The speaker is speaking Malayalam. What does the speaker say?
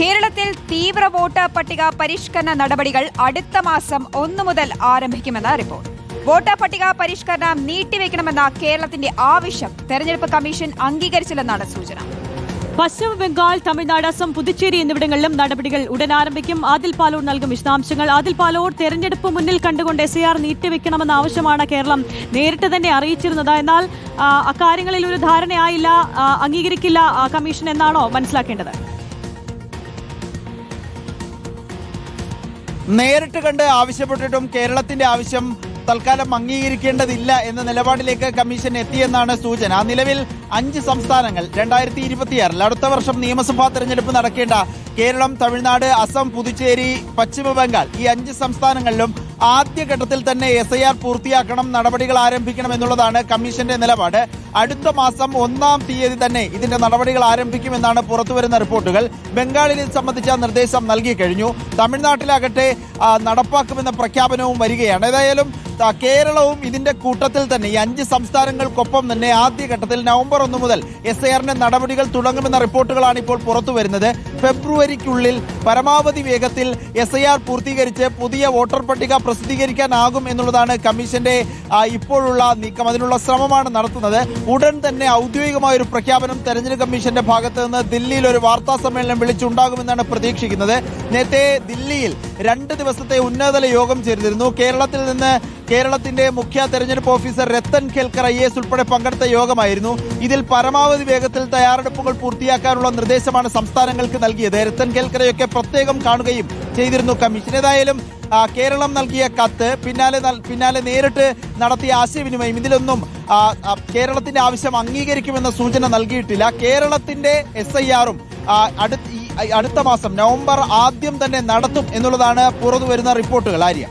കേരളത്തിൽ തീവ്ര വോട്ടർ പട്ടിക പരിഷ്കരണ നടപടികൾ അടുത്ത മാസം ഒന്നു മുതൽ ആരംഭിക്കുമെന്ന് റിപ്പോർട്ട്. വോട്ടർ പട്ടിക പരിഷ്കരണം നീട്ടിവെക്കണമെന്ന കേരളത്തിന്റെ ആവശ്യം തെരഞ്ഞെടുപ്പ് കമ്മീഷൻ അംഗീകരിച്ചില്ലെന്നാണ് സൂചന. പശ്ചിമ ബംഗാൾ തമിഴ്നാട് അസം പുതുച്ചേരി എന്നിവിടങ്ങളിലും നടപടികൾ ഉടൻ ആരംഭിക്കും. ആദിൽ പാലൂർ നൽകും വിശദാംശങ്ങൾ. ആദിൽ പാലൂർ തെരഞ്ഞെടുപ്പ് മുന്നിൽ കണ്ടുകൊണ്ട് എസ് ആർ നീട്ടിവെക്കണമെന്ന ആവശ്യമാണ് കേരളം നേരിട്ട് തന്നെ അറിയിച്ചിരുന്നത്. എന്നാൽ അക്കാര്യങ്ങളിൽ ഒരു ധാരണയായില്ല അംഗീകരിക്കില്ല കമ്മീഷൻ എന്നാണോ മനസ്സിലാക്കേണ്ടത്? നേരിട്ട് കണ്ട് ആവശ്യപ്പെട്ടിട്ടും കേരളത്തിന്റെ ആവശ്യം തൽക്കാലം അംഗീകരിക്കേണ്ടതില്ല എന്ന നിലപാടിലേക്ക് കമ്മീഷൻ എത്തിയെന്നാണ് സൂചന. നിലവിൽ അഞ്ച് സംസ്ഥാനങ്ങൾ രണ്ടായിരത്തി ഇരുപത്തിയാറിൽ അടുത്ത വർഷം നിയമസഭാ തെരഞ്ഞെടുപ്പ് നടക്കേണ്ട കേരളം തമിഴ്നാട് അസം പുതുച്ചേരി പശ്ചിമബംഗാൾ ഈ അഞ്ച് സംസ്ഥാനങ്ങളിലും ആദ്യഘട്ടത്തിൽ തന്നെ എസ് ഐ ആർ പൂർത്തിയാക്കണം നടപടികൾ ആരംഭിക്കണം എന്നുള്ളതാണ് കമ്മീഷന്റെ നിലപാട്. അടുത്ത മാസം ഒന്നാം തീയതി തന്നെ ഇതിന്റെ നടപടികൾ ആരംഭിക്കുമെന്നാണ് പുറത്തുവരുന്ന റിപ്പോർട്ടുകൾ. ബംഗാളിൽ ഇത് സംബന്ധിച്ച നിർദ്ദേശം നൽകി കഴിഞ്ഞു. തമിഴ്നാട്ടിലാകട്ടെ നടപ്പാക്കുമെന്ന പ്രഖ്യാപനവും വരികയാണ്. ഏതായാലും കേരളവും ഇതിന്റെ കൂട്ടത്തിൽ തന്നെ ഈ അഞ്ച് സംസ്ഥാനങ്ങൾക്കൊപ്പം തന്നെ ആദ്യഘട്ടത്തിൽ നവംബർ ഒന്ന് മുതൽ എസ് ഐ ആറിന്റെ നടപടികൾ തുടങ്ങുമെന്ന റിപ്പോർട്ടുകളാണ് ഇപ്പോൾ പുറത്തു വരുന്നത് ഫെബ്രുവരിക്കുള്ളിൽ പരമാവധി വേഗത്തിൽ എസ് ഐ ആർ പൂർത്തീകരിച്ച് പുതിയ വോട്ടർ പട്ടിക പ്രസിദ്ധീകരിക്കാനാകും എന്നുള്ളതാണ് കമ്മീഷന്റെ ഇപ്പോഴുള്ള നീക്കം. അതിനുള്ള ശ്രമമാണ് നടത്തുന്നത്. ഉടൻ തന്നെ ഔദ്യോഗികമായ ഒരു പ്രഖ്യാപനം തെരഞ്ഞെടുപ്പ് കമ്മീഷന്റെ ഭാഗത്ത് നിന്ന് ദില്ലിയിൽ ഒരു വാർത്താ സമ്മേളനം വിളിച്ചുണ്ടാകുമെന്നാണ് പ്രതീക്ഷിക്കുന്നത്. നേരത്തെ ദില്ലിയിൽ രണ്ട് ദിവസത്തെ ഉന്നതതല യോഗം ചേർന്നിരുന്നു. കേരളത്തിൽ നിന്ന് കേരളത്തിന്റെ മുഖ്യ തെരഞ്ഞെടുപ്പ് officer Rathan Kelkar I S ഉൾപ്പെടെ പങ്കെടുത്ത യോഗമായിരുന്നു. ഇതിൽ പരമാവധി വേഗത്തിൽ തയ്യാറെടുപ്പുകൾ പൂർത്തിയാക്കാനുള്ള നിർദ്ദേശമാണ് സംസ്ഥാനങ്ങൾക്ക് നൽകിയത്. രത്തൻ ഖേൽക്കറയൊക്കെ പ്രത്യേകം കാണുകയും ചെയ്തിരുന്നു. കമ്മീഷൻ ഏതായാലും കേരളം നൽകിയ കത്ത് പിന്നാലെ പിന്നാലെ നേരിട്ട് നടത്തിയ ആശയവിനിമയം. ഇതിലൊന്നും കേരളത്തിന്റെ ആവശ്യം അംഗീകരിക്കുമെന്ന സൂചന നൽകിയിട്ടില്ല. കേരളത്തിന്റെ എസ് ഐ ആറും അടുത്ത മാസം നവംബർ ആദ്യം തന്നെ നടത്തും എന്നുള്ളതാണ് പുറത്തു വരുന്ന റിപ്പോർട്ടുകൾ. ആര്യ?